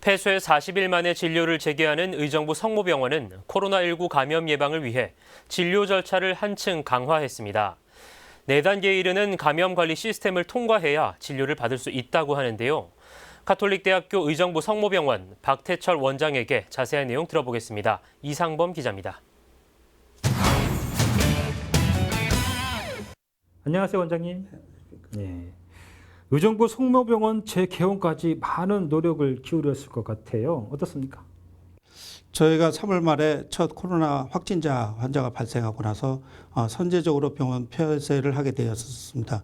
폐쇄 40일 만에 진료를 재개하는 의정부 성모병원은 코로나19 감염 예방을 위해 진료 절차를 한층 강화했습니다. 4단계에 이르는 감염 관리 시스템을 통과해야 진료를 받을 수 있다고 하는데요. 가톨릭대학교 의정부 성모병원 박태철 원장에게 자세한 내용 들어보겠습니다. 이상범 기자입니다. 안녕하세요 원장님. 네. 의정부 성모병원 재개원까지 많은 노력을 기울였을 것 같아요. 어떻습니까? 저희가 3월 말에 첫 코로나 확진자 환자가 발생하고 나서 어, 선제적으로 병원 폐쇄를 하게 되었습니다.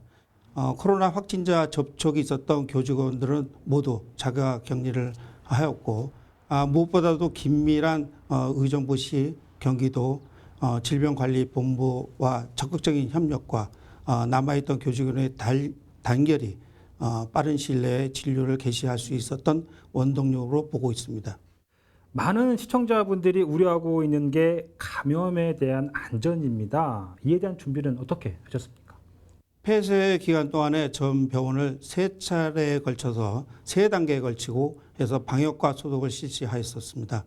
어, 코로나 확진자 접촉이 있었던 교직원들은 모두 자가 격리를 하였고 아, 무엇보다도 긴밀한 어, 의정부시 경기도 어, 질병관리본부와 적극적인 협력과 어, 남아있던 교직원의 달, 단결이 어, 빠른 시일 내에 진료를 개시할 수 있었던 원동력으로 보고 있습니다. 많은 시청자분들이 우려하고 있는 게 감염에 대한 안전입니다. 이에 대한 준비는 어떻게 하셨습니까? 폐쇄 기간 동안에 전 병원을 세 차례에 걸쳐서 세 단계에 걸치고 해서 방역과 소독을 실시하였었습니다.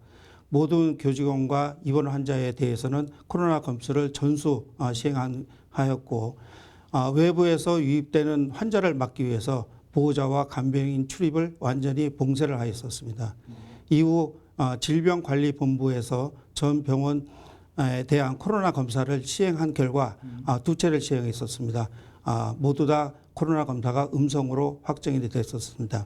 모든 교직원과 입원 환자에 대해서는 코로나 검수를 전수 어, 시행하였고 어, 외부에서 유입되는 환자를 막기 위해서 보호자와 간병인 출입을 완전히 봉쇄를 하였었습니다. 이후 어, 질병관리본부에서 전 병원에 대한 코로나 검사를 시행한 결과 아, 두 차례를 시행했었습니다. 아, 모두 다 코로나 검사가 음성으로 확정이 됐었습니다.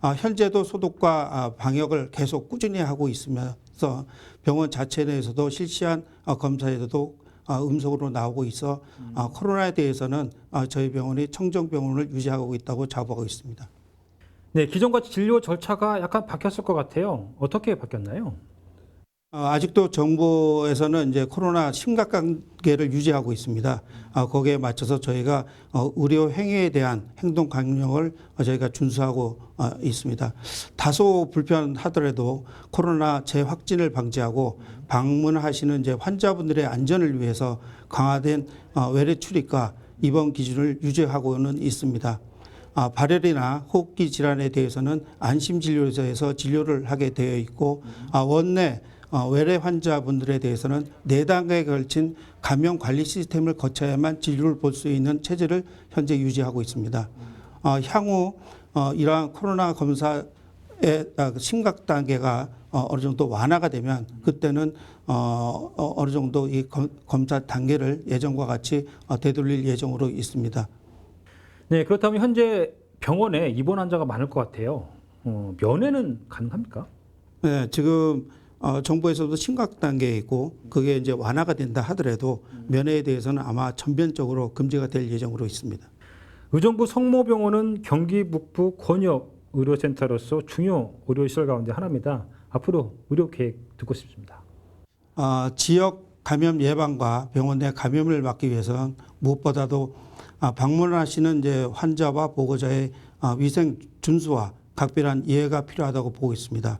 아, 현재도 소독과 아, 방역을 계속 꾸준히 하고 있으면서 병원 자체 내에서도 실시한 아, 검사에서도 아, 음성으로 나오고 있어 아, 코로나에 대해서는 아, 저희 병원이 청정병원을 유지하고 있다고 자부하고 있습니다. 네, 기존과 진료 절차가 약간 바뀌었을 것 같아요. 어떻게 바뀌었나요? 어, 아직도 정부에서는 이제 코로나 심각 관계를 유지하고 있습니다. 아, 거기에 맞춰서 저희가 어, 의료 행위에 대한 행동 강령을 어, 저희가 준수하고 어, 있습니다. 다소 불편하더라도 코로나 재확진을 방지하고 방문하시는 이제 환자분들의 안전을 위해서 강화된 어, 외래 출입과 입원 기준을 유지하고는 있습니다. 아, 발열이나 호흡기 질환에 대해서는 안심진료소에서 진료를 하게 되어 있고 아, 원내 어, 외래 환자분들에 대해서는 네 단계에 걸친 감염 관리 시스템을 거쳐야만 진료를 볼 수 있는 체제를 현재 유지하고 있습니다. 어, 향후 어, 이러한 코로나 검사의 아, 심각 단계가 어, 어느 정도 완화가 되면 그때는 어, 어, 어느 정도 이 검, 검사 단계를 예전과 같이 어, 되돌릴 예정으로 있습니다. 네, 그렇다면 현재 병원에 입원 환자가 많을 것 같아요. 어, 면회는 가능합니까? 네, 지금 어, 정부에서도 심각 단계에 있고 그게 이제 완화가 된다 하더라도 면회에 대해서는 아마 전면적으로 금지가 될 예정으로 있습니다. 의정부 성모병원은 경기 북부 권역 의료센터로서 중요 의료시설 가운데 하나입니다. 앞으로 의료 계획 듣고 싶습니다. 어, 지역 감염 예방과 병원 내 감염을 막기 위해서는 무엇보다도 아, 방문하시는 이제 환자와 보고자의 아, 위생 준수와 각별한 이해가 필요하다고 보고 있습니다.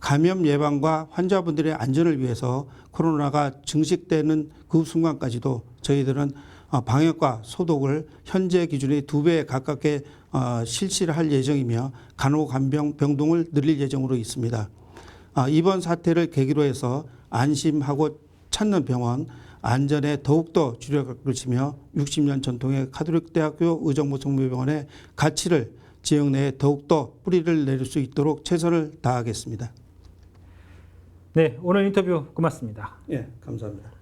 감염 예방과 환자분들의 안전을 위해서 코로나가 증식되는 그 순간까지도 저희들은 어, 방역과 소독을 현재 기준의 두 배 가깝게 어, 실시를 할 예정이며 간호간병 병동을 늘릴 예정으로 있습니다. 아, 이번 사태를 계기로 해서 안심하고 찾는 병원 안전에 더욱더 주력을 치며 60년 전통의 가톨릭 대학교 의정부 성모병원의 가치를 지역 내에 더욱더 뿌리를 내릴 수 있도록 최선을 다하겠습니다. 네, 오늘 인터뷰 고맙습니다. 예, 감사합니다.